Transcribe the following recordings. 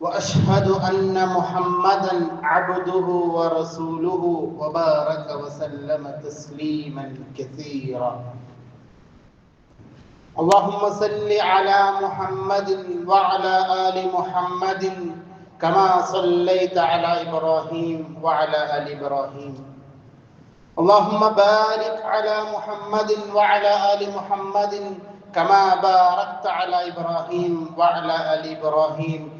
وأشهد أن محمدا عبده ورسوله وبارك وسلم تسليما كثيرا. اللهم صل على محمد وعلى آل محمد كما صليت على إبراهيم وعلى آل إبراهيم. اللهم بارك على محمد وعلى آل محمد كما باركت على إبراهيم وعلى آل إبراهيم.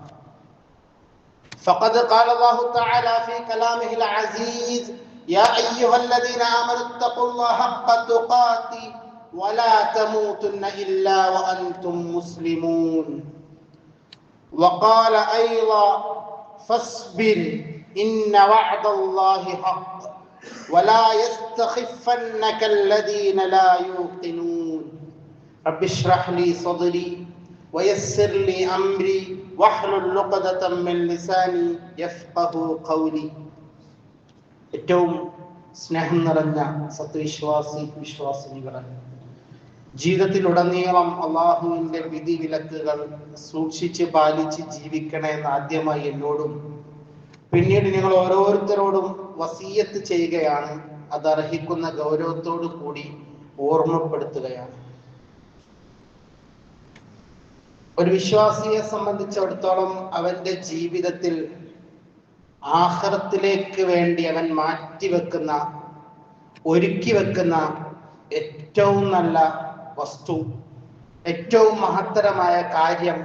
فقد قال الله تعالى في كلامه العزيز يا أيها الذين آمنوا اتقوا الله حق تقاته ولا تموتن إلا وأنتم مسلمون. وقال أيضا فاصبر إن وعد الله حق ولا يستخفنك الذين لا يوقنون. رب اشرح لي صدري ويسر لي أمري واحلل عقدة من لساني يفقه قولي ഏറ്റവും സ്നേഹം നിറഞ്ഞ സത്യവിശ്വാസി വിശ്വാസിനികളെ ജീവിതത്തിലുടനീളം അള്ളാഹുവിന്റെ വിധി വിലക്കുകൾ സൂക്ഷിച്ച് പാലിച്ച് ജീവിക്കണേ എന്ന് ആദ്യമായി എന്നോടും പിന്നീട് നിങ്ങൾ ഓരോരുത്തരോടും വസീയത്ത് ചെയ്യുകയാണ് അത് അർഹിക്കുന്ന ഗൗരവത്തോടു കൂടി ഓർമ്മപ്പെടുത്തുകയാണ് ഒരു വിശ്വാസിയെ സംബന്ധിച്ചിടത്തോളം അവന്റെ ജീവിതത്തിൽ ആഹ്റത്തിലേക്ക് വേണ്ടി അവൻ മാറ്റിവെക്കുന്ന ഒരുക്കി വെക്കുന്ന ഏറ്റവും നല്ല വസ്തു ഏറ്റവും മഹത്തരമായ കാര്യം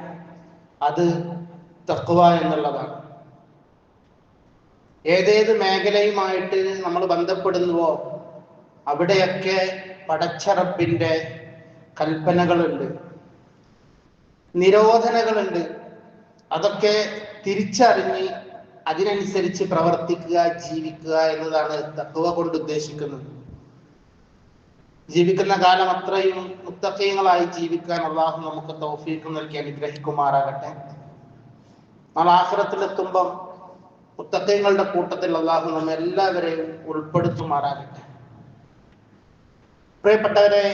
അത് തക്കുവ എന്നുള്ളതാണ്. ഏതേത് മേഖലയുമായിട്ട് നമ്മൾ ബന്ധപ്പെടുന്നുവോ അവിടെയൊക്കെ പടച്ചറപ്പിന്റെ കൽപ്പനകളുണ്ട്. നിരോധനകളുണ്ട്. അതൊക്കെ തിരിച്ചറിഞ്ഞ് അതിനനുസരിച്ച് പ്രവർത്തിക്കുക ജീവിക്കുക എന്നതാണ് തത്വ കൊണ്ട് ഉദ്ദേശിക്കുന്നത്. ജീവിക്കുന്ന കാലം അത്രയും മുത്തക്കയങ്ങളായി ജീവിക്കാൻ അള്ളാഹു നമുക്ക് തൗഫീഖ് നൽകി അനുഗ്രഹിക്കുമാറാകട്ടെ. നാളെ ആഹ്റത്തിലെത്തുമ്പം മുത്തക്കയങ്ങളുടെ കൂട്ടത്തിൽ അള്ളാഹു നമ്മെ എല്ലാവരെയും ഉൾപ്പെടുത്തുമാറാകട്ടെ. പ്രിയപ്പെട്ടവരെ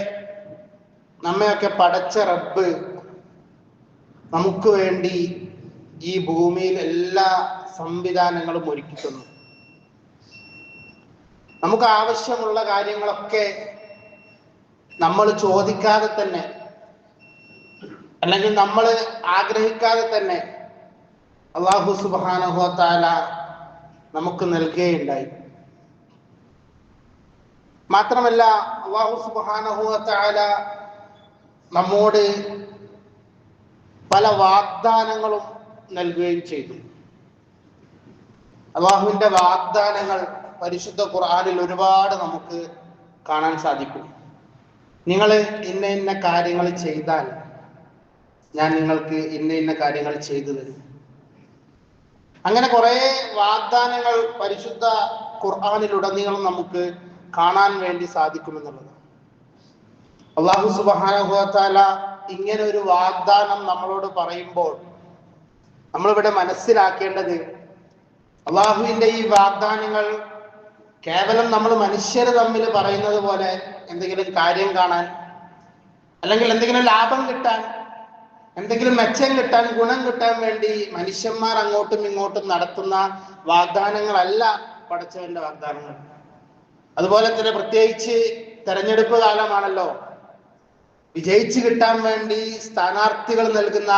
നമ്മയൊക്കെ പടച്ച റബ്ബ് നമുക്ക് വേണ്ടി ഈ ഭൂമിയിൽ എല്ലാ സംവിധാനങ്ങളും ഒരുക്കി തന്നു നമുക്ക് ആവശ്യമുള്ള കാര്യങ്ങളൊക്കെ നമ്മൾ ചോദിക്കാതെ തന്നെ അല്ലെങ്കിൽ നമ്മൾ ആഗ്രഹിക്കാതെ തന്നെ അള്ളാഹു സുബാനഹോത്താല നമുക്ക് നൽകുകയുണ്ടായി. മാത്രമല്ല അള്ളാഹു സുബാനഹുവത്താല നമ്മോട് പല വാഗ്ദാനങ്ങളും നൽകുകയും ചെയ്തു. അള്ളാഹുവിന്റെ വാഗ്ദാനങ്ങൾ പരിശുദ്ധ ഖുർആാനിൽ ഒരുപാട് നമുക്ക് കാണാൻ സാധിക്കും. നിങ്ങൾ ഇന്ന ഇന്ന കാര്യങ്ങൾ ചെയ്താൽ ഞാൻ നിങ്ങൾക്ക് ഇന്ന ഇന്ന കാര്യങ്ങൾ ചെയ്തു തരും. അങ്ങനെ കുറെ വാഗ്ദാനങ്ങൾ പരിശുദ്ധ ഖുർആാനിലുടനീളം നമുക്ക് കാണാൻ വേണ്ടി സാധിക്കുമെന്നുള്ളത്. അള്ളാഹു സുബാനുഭവത്താല ഇങ്ങനെ ഒരു വാഗ്ദാനം നമ്മളോട് പറയുമ്പോൾ നമ്മളിവിടെ മനസ്സിലാക്കേണ്ടത് അള്ളാഹുവിന്റെ ഈ വാഗ്ദാനങ്ങൾ കേവലം നമ്മൾ മനുഷ്യർ തമ്മിൽ പറയുന്നത് പോലെ എന്തെങ്കിലും കാര്യം കാണാൻ അല്ലെങ്കിൽ എന്തെങ്കിലും ലാഭം കിട്ടാൻ എന്തെങ്കിലും മെച്ചം കിട്ടാൻ ഗുണം കിട്ടാൻ വേണ്ടി മനുഷ്യന്മാർ അങ്ങോട്ടും ഇങ്ങോട്ടും നടത്തുന്ന വാഗ്ദാനങ്ങളല്ല പടച്ചവന്റെ വാഗ്ദാനങ്ങൾ. അതുപോലെ തന്നെ പ്രത്യേകിച്ച് തെരഞ്ഞെടുപ്പ് കാലമാണല്ലോ. വിജയിച്ചു കിട്ടാൻ വേണ്ടി സ്ഥാനാർത്ഥികൾ നൽകുന്ന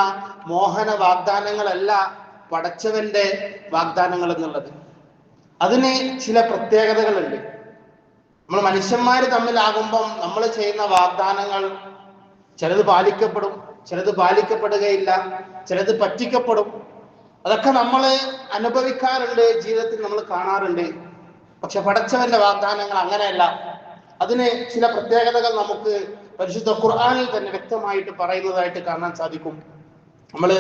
മോഹന വാഗ്ദാനങ്ങളല്ല പടച്ചവന്റെ വാഗ്ദാനങ്ങൾ എന്നുള്ളത്. അതിന് ചില പ്രത്യേകതകളുണ്ട്. നമ്മൾ മനുഷ്യന്മാർ തമ്മിലാകുമ്പം നമ്മൾ ചെയ്യുന്ന വാഗ്ദാനങ്ങൾ ചിലത് പാലിക്കപ്പെടും ചിലത് പാലിക്കപ്പെടുകയില്ല ചിലത് പറ്റിക്കപ്പെടും. അതൊക്കെ നമ്മൾ അനുഭവിക്കാറുണ്ട് ജീവിതത്തിൽ നമ്മൾ കാണാറുണ്ട്. പക്ഷെ പടച്ചവന്റെ വാഗ്ദാനങ്ങൾ അങ്ങനെയല്ല. അതിന് ചില പ്രത്യേകതകൾ നമുക്ക് പരിശുദ്ധ ഖുർആാനിൽ തന്നെ വ്യക്തമായിട്ട് പറയുന്നതായിട്ട് കാണാൻ സാധിക്കും. നമ്മൾ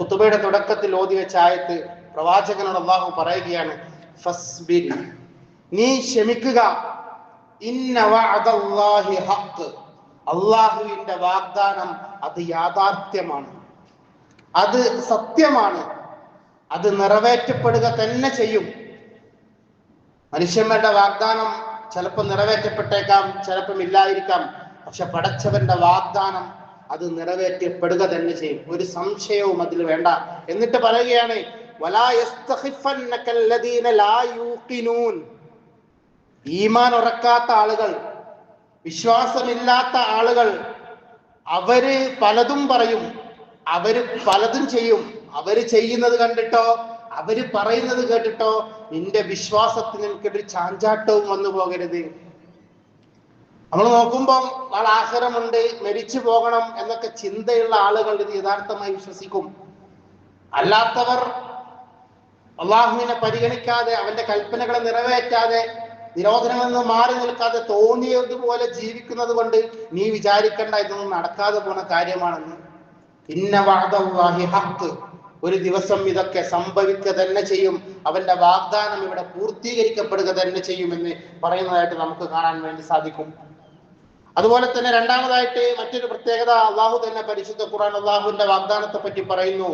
കുത്തുബയുടെ തുടക്കത്തിൽ ഓതി വെച്ച ആയത്ത് പ്രവാചകനോട് അള്ളാഹു പറയുകയാണ് നീ ക്ഷമിക്കുക. അള്ളാഹുവിന്റെ വാഗ്ദാനം അത് യാഥാർത്ഥ്യമാണ്. അത് സത്യമാണ്. അത് നിറവേറ്റപ്പെടുക തന്നെ ചെയ്യും. മനുഷ്യന്മാരുടെ വാഗ്ദാനം ചിലപ്പോൾ നിറവേറ്റപ്പെട്ടേക്കാം ചിലപ്പം ഇല്ലായിരിക്കാം. പക്ഷെ പടച്ചവന്റെ വാഗ്ദാനം അത് നിറവേറ്റപ്പെടുക തന്നെ ചെയ്യും. ഒരു സംശയവും അതിൽ വേണ്ട. എന്നിട്ട് പറയുകയാണ് ഈമാൻ ഉറക്കാത്ത ആളുകൾ വിശ്വാസമില്ലാത്ത ആളുകൾ അവർ പലതും പറയും അവർ പലതും ചെയ്യും. അവർ ചെയ്യുന്നത് കണ്ടിട്ടോ? അവർ പറയുന്നത് കേട്ടിട്ടോ? നിന്റെ വിശ്വാസത്തിന് എനിക്കൊരു ചാഞ്ചാട്ടവും വന്നു പോകരുത്. നമ്മൾ നോക്കുമ്പം നാളെ ആഹാരമുണ്ട് മരിച്ചു പോകണം എന്നൊക്കെ ചിന്തയുള്ള ആളുകൾ ഇത് യഥാർത്ഥമായി വിശ്വസിക്കും. അല്ലാത്തവർ അള്ളാഹുവിനെ പരിഗണിക്കാതെ അവന്റെ കൽപ്പനകളെ നിറവേറ്റാതെ നിരോധനങ്ങളിൽ നിന്ന് മാറി നിൽക്കാതെ തോന്നിയതുപോലെ ജീവിക്കുന്നത് കൊണ്ട് നീ വിചാരിക്കേണ്ട ഇതൊന്നും നടക്കാതെ പോണ കാര്യമാണെന്ന്. ഇന്ന വാദി ഹക്ക് ഒരു ദിവസം ഇതൊക്കെ സംഭവിക്കുക തന്നെ ചെയ്യും. അവന്റെ വാഗ്ദാനം ഇവിടെ പൂർത്തീകരിക്കപ്പെടുക തന്നെ ചെയ്യുമെന്ന് പറയുന്നതായിട്ട് നമുക്ക് കാണാൻ വേണ്ടി സാധിക്കും. അതുപോലെ തന്നെ രണ്ടാമതായിട്ട് മറ്റൊരു പ്രത്യേകത അള്ളാഹു തന്നെ പരിശുദ്ധ ഖുർആൻ അള്ളാഹുവിന്റെ വാഗ്ദാനത്തെ പറ്റി പറയുന്നു.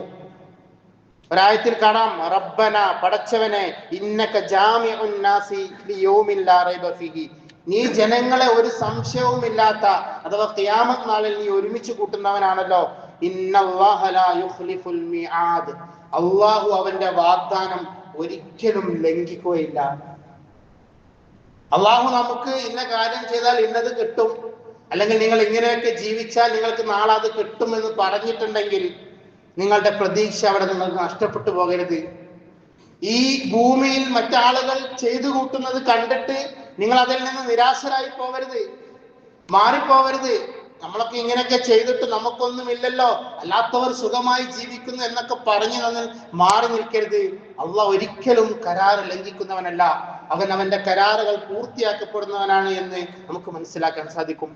ഒരായത്തിൽ കാണാം റബ്ബന പടച്ചവനെ ഇന്നക നീ ജനങ്ങളെ ഒരു സംശയവുമില്ലാത്ത അഥവാ ക്യാമത് നാളിൽ നീ ഒരുമിച്ച് കൂട്ടുന്നവനാണല്ലോ. അള്ളാഹു അവന്റെ വാഗ്ദാനം ഒരിക്കലും ലംഘിക്കുകയില്ല. അള്ളാഹു നമുക്ക് ഇന്ന കാര്യം ചെയ്താൽ ഇന്നത് കിട്ടും. അല്ലെങ്കിൽ നിങ്ങൾ ഇങ്ങനെയൊക്കെ ജീവിച്ചാൽ നിങ്ങൾക്ക് നാളെ അത് കിട്ടുമെന്ന് പറഞ്ഞിട്ടുണ്ടെങ്കിൽ നിങ്ങളുടെ പ്രതീക്ഷ അവിടെ നിങ്ങൾക്ക് നഷ്ടപ്പെട്ടു പോകരുത്. ഈ ഭൂമിയിൽ മറ്റാളുകൾ ചെയ്തു കൂട്ടുന്നത് കണ്ടിട്ട് നിങ്ങൾ അതിൽ നിന്ന് നിരാശരായി പോകരുത്. മാറിപ്പോകരുത്. നമ്മളൊക്കെ ഇങ്ങനെയൊക്കെ ചെയ്തിട്ട് നമുക്കൊന്നും ഇല്ലല്ലോ അല്ലാത്തവർ സുഖമായി ജീവിക്കുന്നു എന്നൊക്കെ പറഞ്ഞു നമ്മൾ മാറി നിൽക്കരുത്. അള്ള ഒരിക്കലും കരാർ ലംഘിക്കുന്നവനല്ല. അവൻ അവന്റെ കരാറുകൾ പൂർത്തിയാക്കപ്പെടുന്നവനാണ് എന്ന് നമുക്ക് മനസ്സിലാക്കാൻ സാധിക്കും.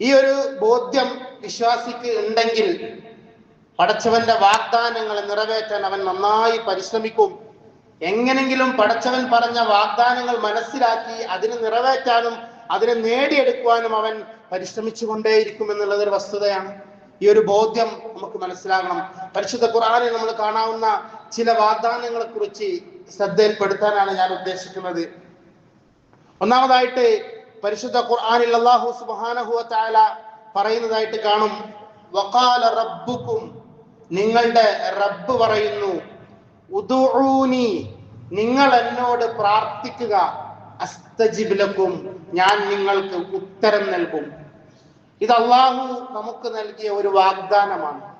ഈ ഒരു ബോധ്യം വിശ്വാസിക്ക് ഉണ്ടെങ്കിൽ പടച്ചവന്റെ വാഗ്ദാനങ്ങളെ നിറവേറ്റാൻ അവൻ നന്നായി പരിശ്രമിക്കും. എങ്ങനെങ്കിലും പടച്ചവൻ പറഞ്ഞ വാഗ്ദാനങ്ങൾ മനസ്സിലാക്കി അതിന് നിറവേറ്റാനും അതിനെ നേടിയെടുക്കുവാനും അവൻ പരിശ്രമിച്ചു കൊണ്ടേയിരിക്കും എന്നുള്ളത് ഒരു വസ്തുതയാണ്. ഈ ഒരു ബോധ്യം നമുക്ക് മനസ്സിലാകണം. പരിശുദ്ധ ഖുർആനിൽ നമ്മൾ കാണാവുന്ന ചില വാഗ്ദാനങ്ങളെ കുറിച്ച് ശ്രദ്ധയിൽപ്പെടുത്താനാണ് ഞാൻ ഉദ്ദേശിക്കുന്നത്. ഒന്നാമതായിട്ട് പരിശുദ്ധ ഖുർആനിൽ അള്ളാഹു സുബ്ഹാനഹു താല പറയുന്നതായിട്ട് കാണും. വക്കാല റബ്ബുക്കും നിങ്ങളുടെ റബ്ബ് പറയുന്നു നിങ്ങൾ എന്നോട് പ്രാർത്ഥിക്കുക. അസ്തജിബ് ലക്കും ഞാൻ നിങ്ങൾക്ക് ഉത്തരം നൽകും. ഇത് അള്ളാഹു നമുക്ക് നൽകിയ ഒരു വാഗ്ദാനമാണ്.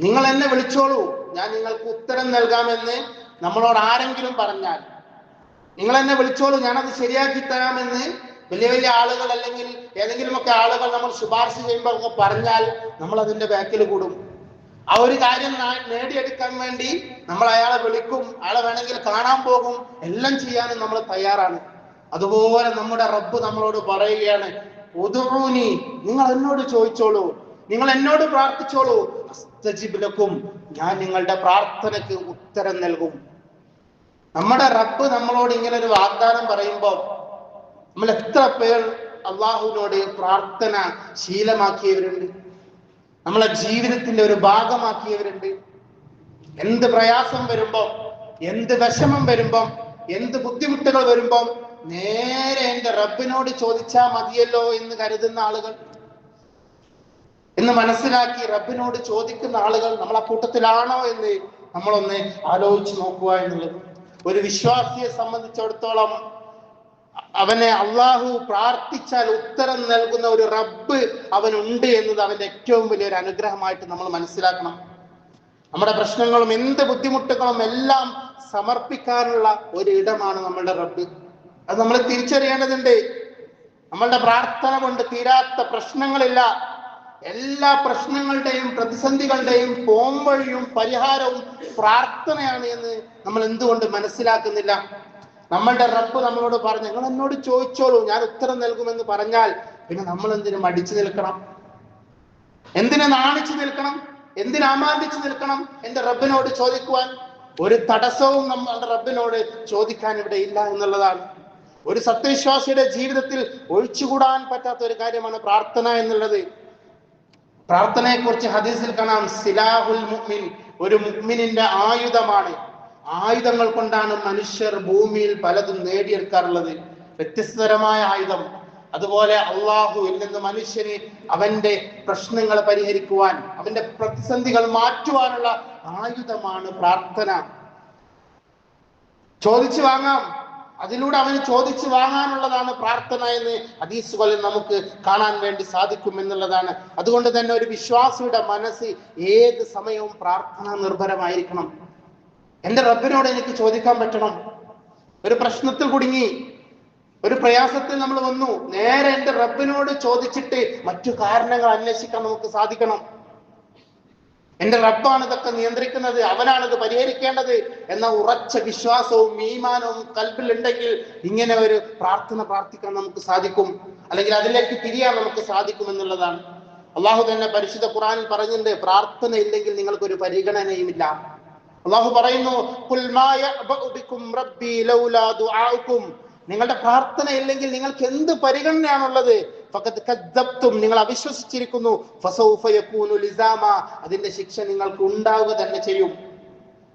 നിങ്ങൾ എന്നെ വിളിച്ചോളൂ. ഞാൻ നിങ്ങൾക്ക് ഉത്തരം നൽകാമെന്ന് നമ്മളോട് ആരെങ്കിലും പറഞ്ഞാൽ. നിങ്ങൾ എന്നെ വിളിച്ചോളൂ. ഞാനത് ശരിയാക്കി തരാമെന്ന് വലിയ വലിയ ആളുകൾ അല്ലെങ്കിൽ ഏതെങ്കിലുമൊക്കെ ആളുകൾ നമ്മൾ ശുപാർശ ചെയ്യുമ്പോൾ പറഞ്ഞാൽ നമ്മൾ അതിന്റെ ബാക്കിൽ കൂടും. ആ ഒരു കാര്യം നേടിയെടുക്കാൻ വേണ്ടി നമ്മൾ അയാളെ വിളിക്കും അയാളെ വേണമെങ്കിൽ കാണാൻ പോകും എല്ലാം ചെയ്യാനും നമ്മൾ തയ്യാറാണ്. അതുപോലെ നമ്മുടെ റബ്ബ് നമ്മളോട് പറയുകയാണ് ഉദുറൂനി നിങ്ങൾ എന്നോട് ചോദിച്ചോളൂ നിങ്ങൾ എന്നോട് പ്രാർത്ഥിച്ചോളൂ. അസ്തജിബിലക്കും ഞാൻ നിങ്ങളുടെ പ്രാർത്ഥനയ്ക്ക് ഉത്തരം നൽകും. നമ്മുടെ റബ്ബ് നമ്മളോട് ഇങ്ങനെ ഒരു വാഗ്ദാനം പറയുമ്പോൾ നമ്മൾ എത്ര പേർ അള്ളാഹുവിനോട് പ്രാർത്ഥന ശീലമാക്കിയവരുണ്ട്. നമ്മളെ ജീവിതത്തിന്റെ ഒരു ഭാഗമാക്കിയവരുണ്ട്. എന്ത് പ്രയാസം വരുമ്പോ എന്ത് വിഷമം വരുമ്പോ എന്ത് ബുദ്ധിമുട്ടുകൾ വരുമ്പോ നേരെ എന്റെ റബ്ബിനോട് ചോദിച്ചാ മതിയല്ലോ എന്ന് കരുതുന്ന ആളുകൾ. എന്ന് മനസ്സിലാക്കി റബ്ബിനോട് ചോദിക്കുന്ന ആളുകൾ നമ്മളെ കൂട്ടത്തിലാണോ എന്ന് നമ്മളൊന്ന് ആലോചിച്ച് നോക്കുക എന്നുള്ളത്. ഒരു വിശ്വാസിയെ സംബന്ധിച്ചിടത്തോളം അവനെ അള്ളാഹു പ്രാർത്ഥിച്ചാൽ ഉത്തരം നൽകുന്ന ഒരു റബ്ബ് അവനുണ്ട് എന്നത് അവന്റെ ഏറ്റവും വലിയൊരു അനുഗ്രഹമായിട്ട് നമ്മൾ മനസ്സിലാക്കണം. നമ്മുടെ പ്രശ്നങ്ങളും എന്ത് ബുദ്ധിമുട്ടുകളും എല്ലാം സമർപ്പിക്കാനുള്ള ഒരു ഇടമാണ് നമ്മളുടെ റബ്ബ്. അത് നമ്മൾ തിരിച്ചറിയേണ്ടതുണ്ട്. നമ്മളുടെ പ്രാർത്ഥന കൊണ്ട് തീരാത്ത പ്രശ്നങ്ങളില്ല. എല്ലാ പ്രശ്നങ്ങളുടെയും പ്രതിസന്ധികളുടെയും പോംവഴിയും പരിഹാരവും പ്രാർത്ഥനയാണ് എന്ന് നമ്മൾ എന്തുകൊണ്ട് മനസ്സിലാക്കുന്നില്ല? നമ്മളുടെ റബ്ബ് നമ്മളോട് പറഞ്ഞു നിങ്ങൾ എന്നോട് ചോദിച്ചോളൂ ഞാൻ ഉത്തരം നൽകുമെന്ന് പറഞ്ഞാൽ പിന്നെ നമ്മൾ എന്തിനു മടിച്ചു നിൽക്കണം? എന്തിനു നാണിച്ചു നിൽക്കണം? എന്തിനു അമാന്തിച്ചു നിൽക്കണം? എന്റെ റബ്ബിനോട് ചോദിക്കുവാൻ ഒരു തടസ്സവും നമ്മളുടെ റബ്ബിനോട് ചോദിക്കാൻ ഇവിടെ ഇല്ല എന്നുള്ളതാണ്. ഒരു സത്യവിശ്വാസിയുടെ ജീവിതത്തിൽ ഒഴിച്ചുകൂടാൻ പറ്റാത്ത ഒരു കാര്യമാണ് പ്രാർത്ഥന എന്നുള്ളത്. പ്രാർത്ഥനയെ കുറിച്ച് ഹദീസിൽ കാണാം സിലാഹുൽ മുഅ്മിൻ ഒരു മുഅ്മിനിന്റെ ആയുധമാണ്. ആയുധങ്ങൾ കൊണ്ടാണ് മനുഷ്യർ ഭൂമിയിൽ പലതും നേടിയെടുക്കാറുള്ളത്. വ്യത്യസ്തതരമായ ആയുധം. അതുപോലെ അള്ളാഹുവിൽ നിന്ന് മനുഷ്യന് അവന്റെ പ്രശ്നങ്ങൾ പരിഹരിക്കുവാൻ അവന്റെ പ്രതിസന്ധികൾ മാറ്റുവാനുള്ള ആയുധമാണ് പ്രാർത്ഥന. ചോദിച്ചു വാങ്ങാം. അതിലൂടെ അവന് ചോദിച്ചു വാങ്ങാനുള്ളതാണ് പ്രാർത്ഥന എന്ന് ഹദീസുകളിൽ നമുക്ക് കാണാൻ വേണ്ടി സാധിക്കും എന്നുള്ളതാണ്. അതുകൊണ്ട് തന്നെ ഒരു വിശ്വാസിയുടെ മനസ്സ് ഏത് സമയവും പ്രാർത്ഥന നിർഭരമായിരിക്കണം എന്റെ റബ്ബിനോട് എനിക്ക് ചോദിക്കാൻ പറ്റണം. ഒരു പ്രശ്നത്തിൽ കുടുങ്ങി ഒരു പ്രയാസത്തിൽ നമ്മൾ വന്നു നേരെ എന്റെ റബ്ബിനോട് ചോദിച്ചിട്ട് മറ്റു കാരണങ്ങൾ അന്വേഷിക്കാൻ നമുക്ക് സാധിക്കണം. എന്റെ റബ്ബാണ് ഇതൊക്കെ നിയന്ത്രിക്കുന്നത് അവനാണ് ഇത് പരിഹരിക്കേണ്ടത് എന്ന ഉറച്ച വിശ്വാസവും മീമാനവും കൽബിൽ ഉണ്ടെങ്കിൽ ഇങ്ങനെ ഒരു പ്രാർത്ഥന പ്രാർത്ഥിക്കാൻ നമുക്ക് സാധിക്കും. അല്ലെങ്കിൽ അതിലേക്ക് തിരിയാൻ നമുക്ക് സാധിക്കും എന്നുള്ളതാണ്. അള്ളാഹു തന്നെ പരിശുദ്ധ ഖുറാനിൽ പറഞ്ഞിട്ടുണ്ട് പ്രാർത്ഥന ഇല്ലെങ്കിൽ നിങ്ങൾക്ക് ഒരു പരിഗണനയുമില്ല. അള്ളാഹു പറയുന്നു. നിങ്ങളുടെ പ്രാർത്ഥന ഇല്ലെങ്കിൽ നിങ്ങൾക്ക് എന്ത് പരിഗണനയാണുള്ളത്? നിങ്ങൾ അവിശ്വസിച്ചിരിക്കുന്നു. അതിന്റെ ശിക്ഷ നിങ്ങൾക്ക് ഉണ്ടാവുക തന്നെ ചെയ്യും.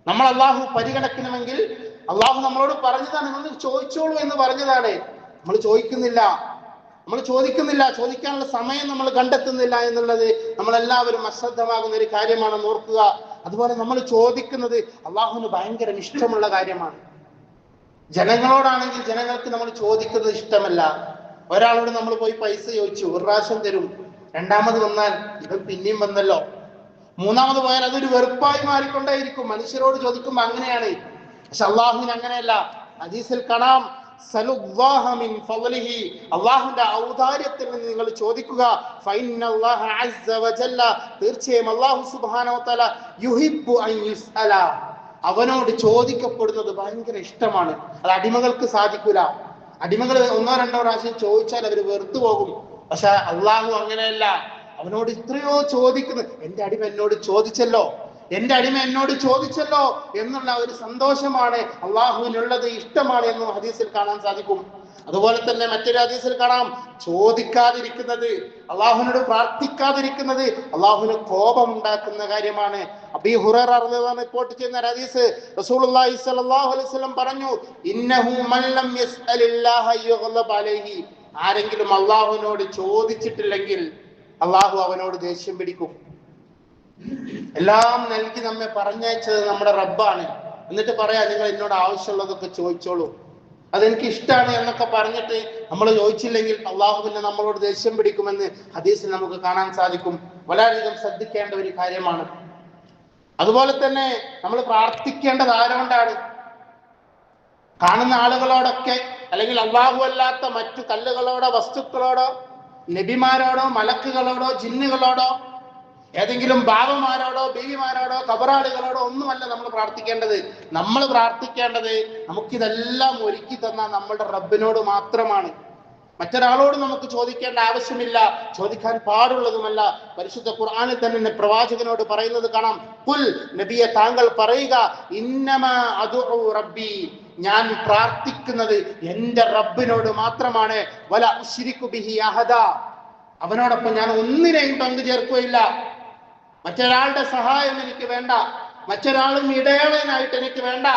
നമ്മൾ അള്ളാഹു പരിഗണിക്കണമെങ്കിൽ അള്ളാഹു നമ്മളോട് പറഞ്ഞതാണ് നിങ്ങൾ ചോദിച്ചോളൂ എന്ന് പറഞ്ഞതാണ്. നമ്മൾ ചോദിക്കുന്നില്ല. നമ്മൾ ചോദിക്കുന്നില്ല. ചോദിക്കാനുള്ള സമയം നമ്മൾ കണ്ടെത്തുന്നില്ല എന്നുള്ളത് നമ്മളെല്ലാവരും അശ്രദ്ധമാകുന്ന ഒരു കാര്യമാണെന്ന് ഓർക്കുക. അതുപോലെ നമ്മൾ ചോദിക്കുന്നത് അള്ളാഹുവിന് ഭയങ്കര ഇഷ്ടമുള്ള കാര്യമാണ്. ജനങ്ങളോടാണെങ്കിൽ ജനങ്ങൾക്ക് നമ്മൾ ചോദിക്കുന്നത് ഇഷ്ടമല്ല. ഒരാളോട് നമ്മൾ പോയി പൈസ ചോദിച്ചു ഒരു പ്രാവശ്യം തരും. രണ്ടാമത് വന്നാൽ ഇവൻ പിന്നെയും വന്നല്ലോ. മൂന്നാമത് പോയാൽ അതൊരു വെറുപ്പായി മാറിക്കൊണ്ടേയിരിക്കും. മനുഷ്യരോട് ചോദിക്കുമ്പോ അങ്ങനെയാണ്. പക്ഷെ അള്ളാഹുവിന് അങ്ങനെയല്ല. ഹദീസിൽ കാണാം. അള്ളാഹുവിന്റെ ഔദാര്യത്തിൽ നിന്ന് നിങ്ങൾ ചോദിക്കുക തീർച്ചയായും അവനോട് ചോദിക്കപ്പെടുന്നത് ഭയങ്കര ഇഷ്ടമാണ്. അത് അടിമകൾക്ക് സാധിക്കൂല. അടിമകൾ ഒന്നോ രണ്ടോ പ്രാവശ്യം ചോദിച്ചാൽ അവർ വെറുത്തു പോകും. പക്ഷെ അള്ളാഹു അങ്ങനെയല്ല. അവനോട് ഇത്രയോ ചോദിക്കുന്നത് എന്റെ അടിമ എന്നോട് ചോദിച്ചല്ലോ? എന്റെ അടിമ എന്നോട് ചോദിച്ചല്ലോ എന്നുള്ള ഒരു സന്തോഷമാണ് അള്ളാഹുവിനുള്ളത് ഇഷ്ടമാണ് എന്ന് ഹദീസിൽ കാണാൻ സാധിക്കും. അതുപോലെ തന്നെ മറ്റൊരു ഹദീസിൽ കാണാം ചോദിക്കാതിരിക്കുന്നത് അള്ളാഹുവിനോട് പ്രാർത്ഥിക്കാതിരിക്കുന്നത് അള്ളാഹുവിന് കോപം ഉണ്ടാക്കുന്ന കാര്യമാണ്. അബി ഹുറർ റിപ്പോർട്ട് ചെയ്യുന്ന ഹദീസ് റസൂലുള്ളാഹി സ്വല്ലല്ലാഹു അലൈഹി വസല്ലം പറഞ്ഞു ഇന്നഹു മൻ ലം അലൈഹി. ആരെങ്കിലും അള്ളാഹുവിനോട് ചോദിച്ചിട്ടില്ലെങ്കിൽ അള്ളാഹു അവനോട് ദേഷ്യം പിടിക്കും. എല്ലാം നൽകി നമ്മെ പറഞ്ഞയച്ചത് നമ്മുടെ റബ്ബാണ്. എന്നിട്ട് പറയാ നിങ്ങൾ എന്നോട് ആവശ്യമുള്ളതൊക്കെ ചോദിച്ചോളൂ. അതെനിക്ക് ഇഷ്ടമാണ് എന്നൊക്കെ പറഞ്ഞിട്ട് നമ്മൾ ചോദിച്ചില്ലെങ്കിൽ അള്ളാഹു പിന്നെ നമ്മളോട് ദേഷ്യം പിടിക്കുമെന്ന് ഹദീസിൽ നമുക്ക് കാണാൻ സാധിക്കും. വളരെയധികം ശ്രദ്ധിക്കേണ്ട ഒരു കാര്യമാണ്. അതുപോലെ തന്നെ നമ്മൾ പ്രാർത്ഥിക്കേണ്ടത് ആരോണ്ടാണ് കാണുന്ന ആളുകളോടൊക്കെ അല്ലെങ്കിൽ അള്ളാഹു അല്ലാത്ത മറ്റു കല്ലുകളോടോ വസ്തുക്കളോടോ നബിമാരോടോ മലക്കുകളോടോ ജിന്നുകളോടോ ഏതെങ്കിലും ബാബമാരോടോ ബീവിമാരോടോ കബറാളികളോടോ ഒന്നുമല്ല നമ്മൾ പ്രാർത്ഥിക്കേണ്ടത്. നമ്മൾ പ്രാർത്ഥിക്കേണ്ടത് നമുക്കിതെല്ലാം ഒരുക്കി തന്ന നമ്മളുടെ റബ്ബിനോട് മാത്രമാണ്. മറ്റൊരാളോട് നമുക്ക് ചോദിക്കേണ്ട ആവശ്യമില്ല. ചോദിക്കാൻ പാടുള്ളതുമല്ല. പരിശുദ്ധ ഖുർആാനിൽ തന്നെ പ്രവാചകനോട് പറയുന്നത് കാണാം. കുൽ നബിയെ താങ്കൾ പറയുക ഇന്നമ റബ്ബി ഞാൻ പ്രാർത്ഥിക്കുന്നത് എന്റെ റബ്ബിനോട് മാത്രമാണ്. വല ബിഹി അഹദ അവനോടൊപ്പം ഞാൻ ഒന്നിനെയും പങ്കു ചേർക്കുകയില്ല മറ്റൊരാളുടെ സഹായം എനിക്ക് വേണ്ട. മറ്റൊരാളും ഇടയാളനായിട്ട് എനിക്ക് വേണ്ട.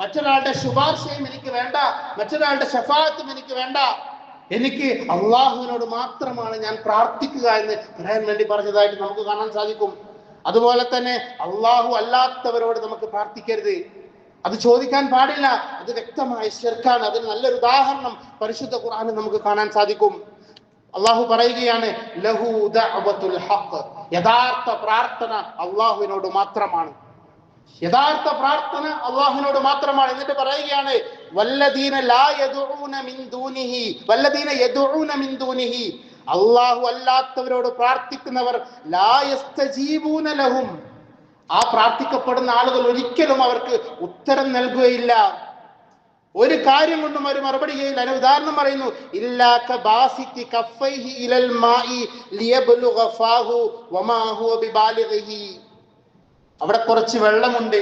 മറ്റൊരാളുടെ ശുപാർശയും എനിക്ക് വേണ്ട. മറ്റൊരാളുടെ ശഫാത്തും എനിക്ക് വേണ്ട. എനിക്ക് അള്ളാഹുവിനോട് മാത്രമാണ് ഞാൻ പ്രാർത്ഥിക്കുക എന്ന് പറയാൻ വേണ്ടി പറഞ്ഞതായിട്ട് നമുക്ക് കാണാൻ സാധിക്കും. അതുപോലെ തന്നെ അള്ളാഹു അല്ലാത്തവരോട് നമുക്ക് പ്രാർത്ഥിക്കരുത്. അത് ചോദിക്കാൻ പാടില്ല. അത് വ്യക്തമായ ശിർക്കാണ്. അതിന് നല്ലൊരു ഉദാഹരണം പരിശുദ്ധ ഖുർആാനിൽ നമുക്ക് കാണാൻ സാധിക്കും. അള്ളാഹു പറയുകയാണ് ലഹു ഹഖ്. യഥാർത്ഥ പ്രാർത്ഥന അള്ളാഹുവിനോട് മാത്രമാണ്. യഥാർത്ഥ പ്രാർത്ഥന അള്ളാഹുവിനോട് മാത്രമാണ്. എന്നിട്ട് പറയുകയാണ് വല്ലദീന ലാ യദുഊന മിൻ ദൂനിഹി വല്ലദീന യദുഊന മിൻ ദൂനിഹി. അള്ളാഹു അല്ലാത്തവരോട് പ്രാർത്ഥിക്കുന്നവർ ലായസ്തജീവൂന ലഹും. ആ പ്രാർത്ഥിക്കപ്പെടുന്ന ആളുകൾ ഒരിക്കലും അവർക്ക് ഉത്തരം നൽകുകയില്ല. ഒരു കാര്യം കൊണ്ടും അവർ മറുപടി ചെയ്യില്ല അതിന് ഉദാഹരണം പറയുന്നു അവിടെ കുറച്ച് വെള്ളമുണ്ട്.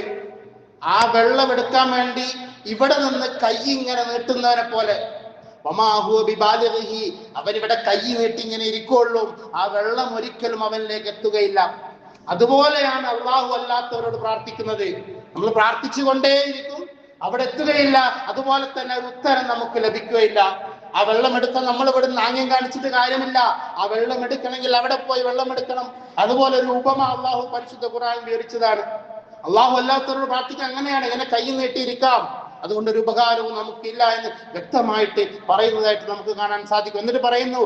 ആ വെള്ളം എടുക്കാൻ വേണ്ടി ഇവിടെ നിന്ന് കൈ ഇങ്ങനെ നീട്ടുന്നവനെ പോലെ അവനിവിടെ കൈ നീട്ടി ഇങ്ങനെ ഇരിക്കുള്ളൂ ആ വെള്ളം ഒരിക്കലും അവനിലേക്ക് എത്തുകയില്ല. അതുപോലെയാണ് അള്ളാഹു അല്ലാത്തവരോട് പ്രാർത്ഥിക്കുന്നത്. നമ്മൾ പ്രാർത്ഥിച്ചുകൊണ്ടേയിരിക്കും. അവിടെ എത്തുകയില്ല. അതുപോലെ തന്നെ ഒരു ഉത്തരം നമുക്ക് ലഭിക്കുകയില്ല. ആ വെള്ളം എടുത്ത നമ്മൾ ഇവിടെ നാണ്യം കാണിച്ചിട്ട് കാര്യമില്ല. ആ വെള്ളം എടുക്കണമെങ്കിൽ അവിടെ പോയി വെള്ളം എടുക്കണം. അതുപോലെ ഒരു ഉപമ അള്ളാഹു പരിശുദ്ധ ഖുറാൻ വിവരിച്ചതാണ്. അള്ളാഹു അല്ലാത്തവരോട് പ്രാർത്ഥിക്കാൻ അങ്ങനെയാണ്. ഇങ്ങനെ കൈ നീട്ടിയിരിക്കാം അതുകൊണ്ട് ഒരു ഉപകാരവും നമുക്കില്ല എന്ന് വ്യക്തമായിട്ട് പറയുന്നതായിട്ട് നമുക്ക് കാണാൻ സാധിക്കും. എന്നിട്ട് പറയുന്നു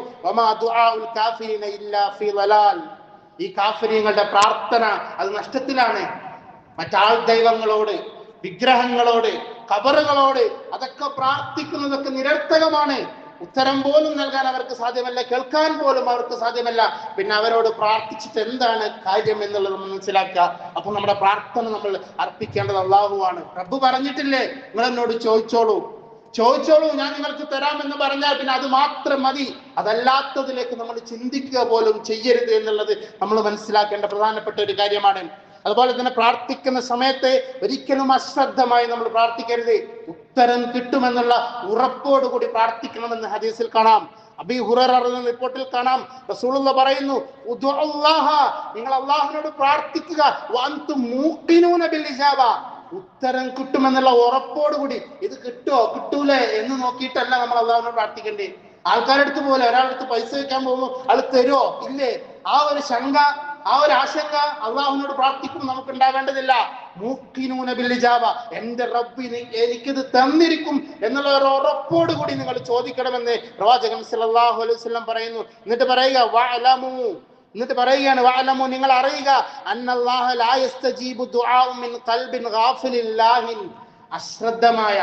ഈ കാഫര്യങ്ങളുടെ പ്രാർത്ഥന അത് നഷ്ടത്തിലാണ്. മറ്റാൾ ദൈവങ്ങളോട് വിഗ്രഹങ്ങളോട് കബറുകളോട് അതൊക്കെ പ്രാർത്ഥിക്കുന്നതൊക്കെ നിരർത്ഥകമാണ്. ഉത്തരം പോലും നൽകാൻ അവർക്ക് സാധ്യമല്ല കേൾക്കാൻ പോലും അവർക്ക് സാധ്യമല്ല. പിന്നെ അവരോട് പ്രാർത്ഥിച്ചിട്ട് എന്താണ് കാര്യം എന്നുള്ളത് മനസ്സിലാക്കുക. അപ്പൊ നമ്മുടെ പ്രാർത്ഥന നമ്മൾ അർപ്പിക്കേണ്ടത് അള്ളാഹുവാണ്. റബ്ബ് പറഞ്ഞിട്ടില്ലേ? നിങ്ങൾ എന്നോട് ചോദിച്ചോളൂ. ചോദിച്ചോളൂ ഞാൻ നിങ്ങൾക്ക് തരാമെന്ന് പറഞ്ഞാൽ പിന്നെ അത് മാത്രം മതി. അതല്ലാത്തതിലേക്ക് നമ്മൾ ചിന്തിക്കുക പോലും ചെയ്യരുത് എന്നുള്ളത് നമ്മൾ മനസ്സിലാക്കേണ്ട പ്രധാനപ്പെട്ട ഒരു കാര്യമാണ്. അതുപോലെ തന്നെ പ്രാർത്ഥിക്കുന്ന സമയത്ത് ഒരിക്കലും അശ്രദ്ധമായി നമ്മൾ പ്രാർത്ഥിക്കരുത്. ഉത്തരം കിട്ടുമെന്നുള്ള ഉറപ്പോടുകൂടി പ്രാർത്ഥിക്കണമെന്ന് ഹദീസിൽ കാണാം. അബി ഹുറർ റിപ്പോർട്ടിൽ കാണാം. റസൂലുള്ള പറയുന്നു നിങ്ങൾ അള്ളാഹുവിനോട് പ്രാർത്ഥിക്കുക. ഉത്തരം കിട്ടുമെന്നുള്ള ഉറപ്പോടുകൂടി ഇത് കിട്ടുമോ കിട്ടൂലേ? എന്ന് നോക്കിയിട്ടല്ല നമ്മൾ അള്ളാഹുവിനോട് പ്രാർത്ഥിക്കേണ്ടേ ആൾക്കാരുടെ അടുത്ത് പോലെ ഒരാളടുത്ത് പൈസ വെക്കാൻ പോകുമ്പോൾ ആൾ തരുമോ ഇല്ലേ? ആ ഒരു ശങ്ക ആ ഒരു ആശങ്ക അള്ളാഹുവിനോട് പ്രാർത്ഥിക്കും നമുക്ക് ഉണ്ടാവേണ്ടതില്ല മൂക്കിനൂന ബില്ലിജാബ എന്റെ റബ്ബി എനിക്കിത് തന്നിരിക്കും എന്നുള്ള ഒരു ഉറപ്പോട് കൂടി നിങ്ങൾ ചോദിക്കണമെന്ന് പ്രവാചകൻ സല്ലല്ലാഹു അലൈഹി വസല്ലം പറയുന്നു. എന്നിട്ട് പറയുക വഅലമു. എന്നിട്ട് പറയുകയാണ് വഅലമു. നിങ്ങൾ അറിയുക അന്നല്ലാഹു ലാ യസ്തജീബു ദുആഉ മിൻ ഖൽബിൻ ഗാഫിലില്ലാഹിൻ. അശ്രദ്ധമായ